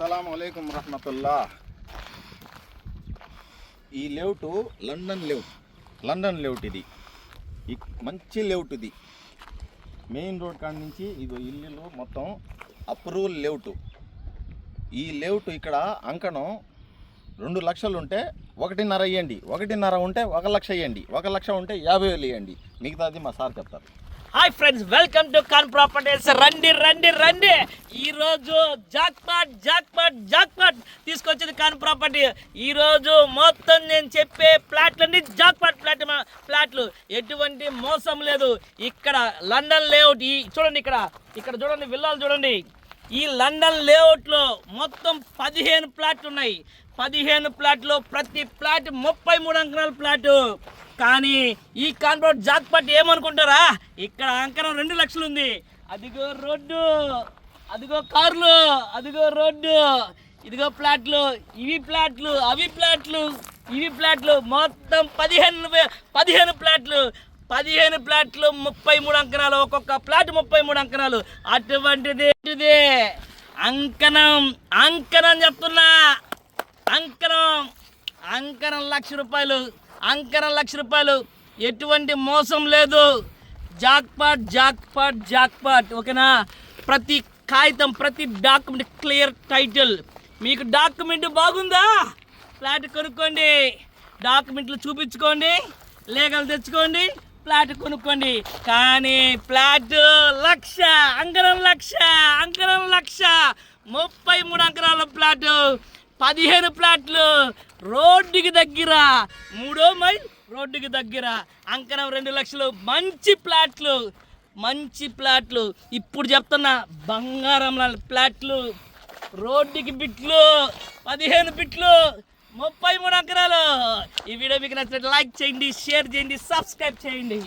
అస్సలం అయికం రహమతుల్లా ఈ layout London layout London layout ఇది. మంచి లేఅవుట్ ఇది. మెయిన్ రోడ్ కాడ నుంచి ఇది ఇల్లు మొత్తం అప్రూవల్ లేఅవుట్ ఈ లేఅవుట్ ఇక్కడ అంకణం రెండు లక్షలు ఉంటే ఒకటిన్నర ఇవ్వండి ఒకటిన్నర ఉంటే ఒక లక్ష ఇవ్వండి ఒక లక్ష ఉంటే యాభై వేలు ఇవ్వండి మిగతాది మా సార్ చెప్తారు. Hi friends welcome to can properties రండి రండి రండి. ఈ రోజు జాక్పాట్ జాక్పాట్ జాక్పాట్ తీసుకొచ్చింది కాన్ ప్రాపర్టీ ఈ రోజు మొత్తం నేను చెప్పే ప్లాట్లన్నీ జాక్పాట్ ప్లాట్ ప్లాట్లు. ఎటువంటి మోసం లేదు. ఇక్కడ లండన్ లేఅవుట్ ఈ చూడండి ఇక్కడ. ఇక్కడ చూడండి విల్లాలు చూడండి. ఈ లండన్ లేఅవుట్లో మొత్తం పదిహేను ప్లాట్లు ఉన్నాయి. పదిహేను ప్లాట్లు ప్రతి ప్లాట్ ముప్పై మూడు అంకణాల ప్లాటు. కానీ ఈ కాన్పౌండ్ జాక్పట్ ఏమనుకుంటారా? ఇక్కడ అంకణం రెండు లక్షలు ఉంది అదిగో రోడ్డు అదిగో కార్లు అదిగో రోడ్డు ఇదిగో ప్లాట్లు ఇవి ప్లాట్లు అవి ప్లాట్లు ఇవి ప్లాట్లు మొత్తం పదిహేను పదిహేను ప్లాట్లు పదిహేను ప్లాట్లు ముప్పై మూడు అంకణాలు ఒక్కొక్క ప్లాట్ ముప్పై మూడు అంకణాలు. అటువంటిది అంకణం అంకణం చెప్తున్నా. అంకణం అంకణం లక్ష రూపాయలు. అంకర లక్ష రూపాయలు. ఎటువంటి మోసం లేదు. Jackpot jackpot jackpot. ఓకేనా? ప్రతి కాగితం ప్రతి డాక్యుమెంట్ క్లియర్ టైటిల్. మీకు డాక్యుమెంట్ బాగుందా? ఫ్లాట్ కొనుక్కోండి. డాక్యుమెంట్లు చూపించుకోండి. లేఖలు తెచ్చుకోండి. ఫ్లాట్ కొనుక్కోండి. కానీ ఫ్లాట్ లక్ష అంకరం లక్ష అంకరం లక్ష. ముప్పై మూడు అంకరాల ఫ్లాట్. పదిహేను ప్లాట్లు రోడ్డుకి దగ్గర మూడో మైల్ రోడ్డుకి దగ్గర. అంకణం రెండు లక్షలు. మంచి ప్లాట్లు మంచి ప్లాట్లు. ఇప్పుడు చెప్తున్నా బంగారం ప్లాట్లు. రోడ్డుకి బిట్లు పదిహేను బిట్లు ముప్పై మూడు అంకరాలు ఈ వీడియో మీకు నచ్చినట్టు లైక్ చేయండి షేర్ చేయండి సబ్స్క్రైబ్ చేయండి.